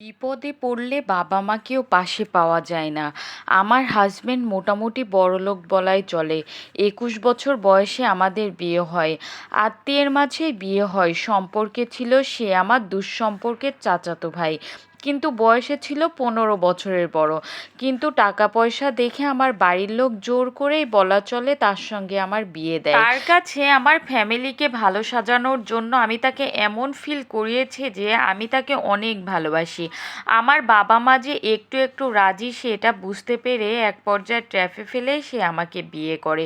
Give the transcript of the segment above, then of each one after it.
বিপদে পড়লে বাবা মাকেও পাশে পাওয়া যায় না। আমার হাজব্যান্ড মোটামুটি বড়লোক বলাই চলে। একুশ বছর বয়সে আমাদের বিয়ে হয়। আত্মীয়ের মাঝে বিয়ে হয়। সম্পর্কে ছিল সে আমার দুঃসম্পর্কের চাচাতো ভাই। কিন্তু বয়সে ছিল পনেরো বছরের বড়। কিন্তু টাকা পয়সা দেখে আমার বাড়ির লোক জোর করেই বলা চলে, তার সঙ্গে আমার বিয়ে দেয়। তার কাছে আমার ফ্যামিলিকে ভালো সাজানোর জন্য আমি তাকে এমন ফিল করিয়েছি যে আমি তাকে অনেক ভালোবাসি। আমার বাবা মা যে একটু একটু রাজি, সেটা বুঝতে পেরে এক পর্যায়ে ট্র্যাফে ফেলে সে আমাকে বিয়ে করে।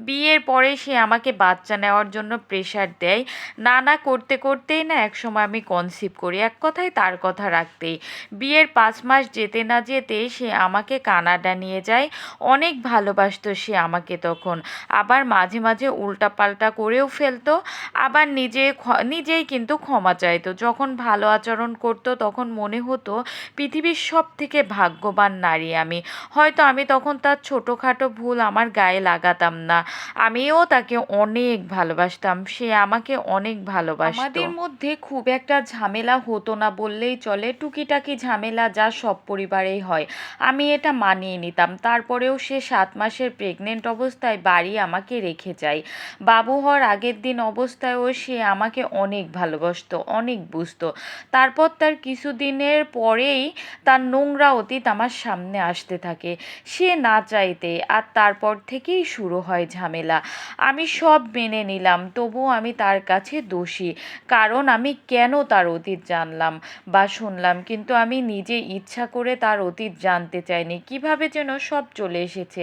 বিয়ের পরে সে আমাকে বাচ্চা নেওয়ার জন্য প্রেশার দেয়। না না করতে করতেই না একসময় আমি কনসিভ করি, এক কথায় তার কথা রাখতেই। বিয়ের পাঁচ মাস যেতে না যেতে সে আমাকে কানাডা নিয়ে যায়। অনেক ভালোবাসতো সে আমাকে তখন। আবার মাঝে মাঝে উল্টাপাল্টা করেও ফেলতো। আবার নিজে নিজেই কিন্তু ক্ষমা চাইতো। যখন ভালো আচরণ করতো তখন মনে হতো পৃথিবীর সব থেকে ভাগ্যবান নারী আমি। হয়তো আমি তখন তার ছোটোখাটো ভুল আমার গায়ে লাগাতাম না। আমিও তাকে অনেক ভালোবাসতাম। সে আমাকে অনেক ভালোবাসতো। আমাদের মধ্যে খুব একটা ঝামেলা হতো না বললেই চলে। টুকিটাকি ঝামেলা যা সব পরিবারেই হয়। আমি এটা মানিয়ে নিতাম। তারপরেও সে সাত মাসের প্রেগনেন্ট অবস্থায় বাড়ি আমাকে রেখে যায়। বাবু হওয়ার আগের দিন অবস্থায়ও সে আমাকে অনেক ভালোবাসতো, অনেক বুঝতো। তারপর তার কিছুদিনের পরেই তার নোংরা অতীত আমার সামনে আসতে থাকে। সে না চাইতে আর তারপর থেকেই শুরু হয় ঝামেলা। আমি সব মেনে নিলাম, তবুও আমি তার কাছে দোষী। কারণ আমি কেন তার অতীত জানলাম বা শুনলাম, কিন্তু আমি নিজে ইচ্ছা করে তার অতীত জানতে চাইনি। কীভাবে যেন সব চলে এসেছে।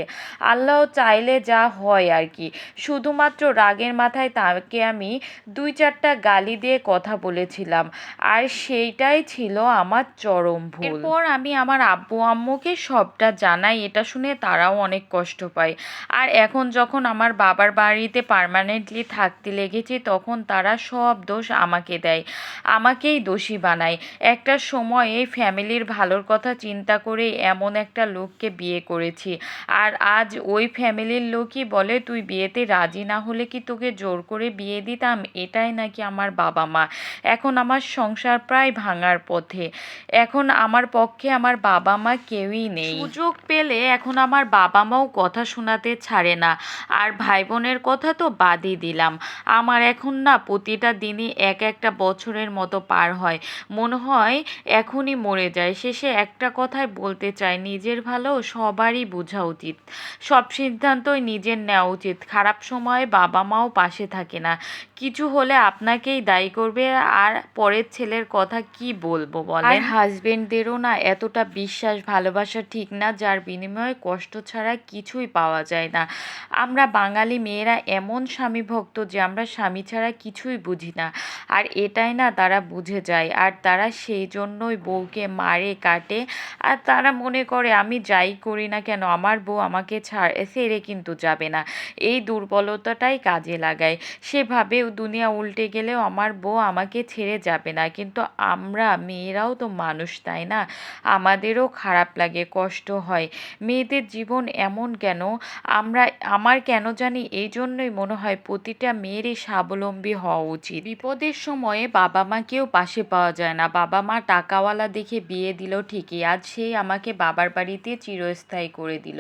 আল্লাহ চাইলে যা হয় আর কি। শুধুমাত্র রাগের মাথায় তাকে আমি দুই চারটা গালি দিয়ে কথা বলেছিলাম। আর সেইটাই ছিল আমার চরম ভুল। এরপর আমি আমার আব্বু আম্মুকে সবটা জানাই। এটা শুনে তারাও অনেক কষ্ট পায়। আর এখন যখন আমার বাবার বাড়িতে পার্মানেন্টলি থাকতে লেগেছি, তখন তারা সব দোষ আমাকে দেয়। আমাকেই দোষী বানায়। একটা সময়ে ফ্যামিলির ভালোর কথা চিন্তা করে এমন একটা লোককে বিয়ে করেছি। আর আজ ওই ফ্যামিলির লোকই বলে, তুই বিয়েতে রাজি না হলে কি তোকে জোর করে বিয়ে দিতাম? এটাই নাকি আমার বাবা মা। এখন আমার সংসার প্রায় ভাঙার পথে। এখন আমার পক্ষে আমার বাবা মা কেউই নেই। সুযোগ পেলে এখন আমার বাবা মাও কথা শোনাতে ছাড়ে না। আর ভাই বোনের কথা তো বাদই দিলাম। আমার এখন না প্রতিটা দিনই এক একটা বছরের মতো পার হয়। মনে হয় এখনই মরে যায়। শেষে একটা কথাই বলতে চাই, নিজের ভালো সবারই বোঝা উচিত। সব সিদ্ধান্তই নিজের নেওয়া উচিত। খারাপ সময়ে বাবা মাও পাশে থাকে না। কিছু হলে আপনাকেই দায়ী করবে আর পরের ছেলের কথা কি বলব বলেন? হাজবেন্ডদেরও না এতটা বিশ্বাস, ভালোবাসা ঠিক না, যার বিনিময়ে কষ্ট ছাড়া কিছুই পাওয়া যায় না। আমরা বাঙালি মেয়েরা এমন স্বামী ভক্ত যে আমরা স্বামী ছাড়া কিছুই বুঝি না। আর এটাই না তারা বুঝে যায়। আর তারা সেই জন্যই বউকে মারে, কাটে। আর তারা মনে করে, আমি যাই করি না কেন? আমার বউ আমাকে ছাড় ছেড়ে কিন্তু যাবে না। এই দুর্বলতাটাই কাজে লাগায়। সেভাবেও দুনিয়া উল্টে গেলেও আমার বউ আমাকে ছেড়ে যাবে না। কিন্তু আমরা মেয়েরাও তো মানুষ, তাই না? আমাদেরও খারাপ লাগে, কষ্ট হয়। মেয়েদের জীবন এমন কেন? আমরা, আমার কেন জানি? এই জন্যই মনে হয় প্রতিটা মেয়েরই স্বাবলম্বী হওয়া উচিত। বিপদের সময়ে বাবা মাকেও পাশে পাওয়া যায় না। বাবা মা টাকাওয়ালা দেখে বিয়ে দিল ঠিকই, আজ সেই আমাকে বাবার বাড়িতে চিরস্থায়ী করে দিল।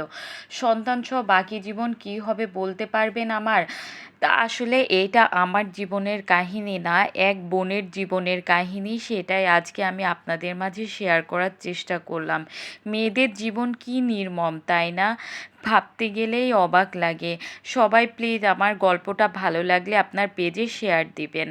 সন্তান সহ বাকি জীবন কি হবে বলতে পারবেন আমার? তা আসলে এটা আমার জীবনের কাহিনী না, এক বোনের জীবনের কাহিনী। সেটাই আজকে আমি আপনাদের মাঝে শেয়ার করার চেষ্টা করলাম। মেয়েদের জীবন কি নির্মম, তাই না? ভাবতে গেলেই অবাক লাগে। সবাই প্লিজ আমার গল্পটা ভালো লাগলে আপনার পেজে শেয়ার দিবেন।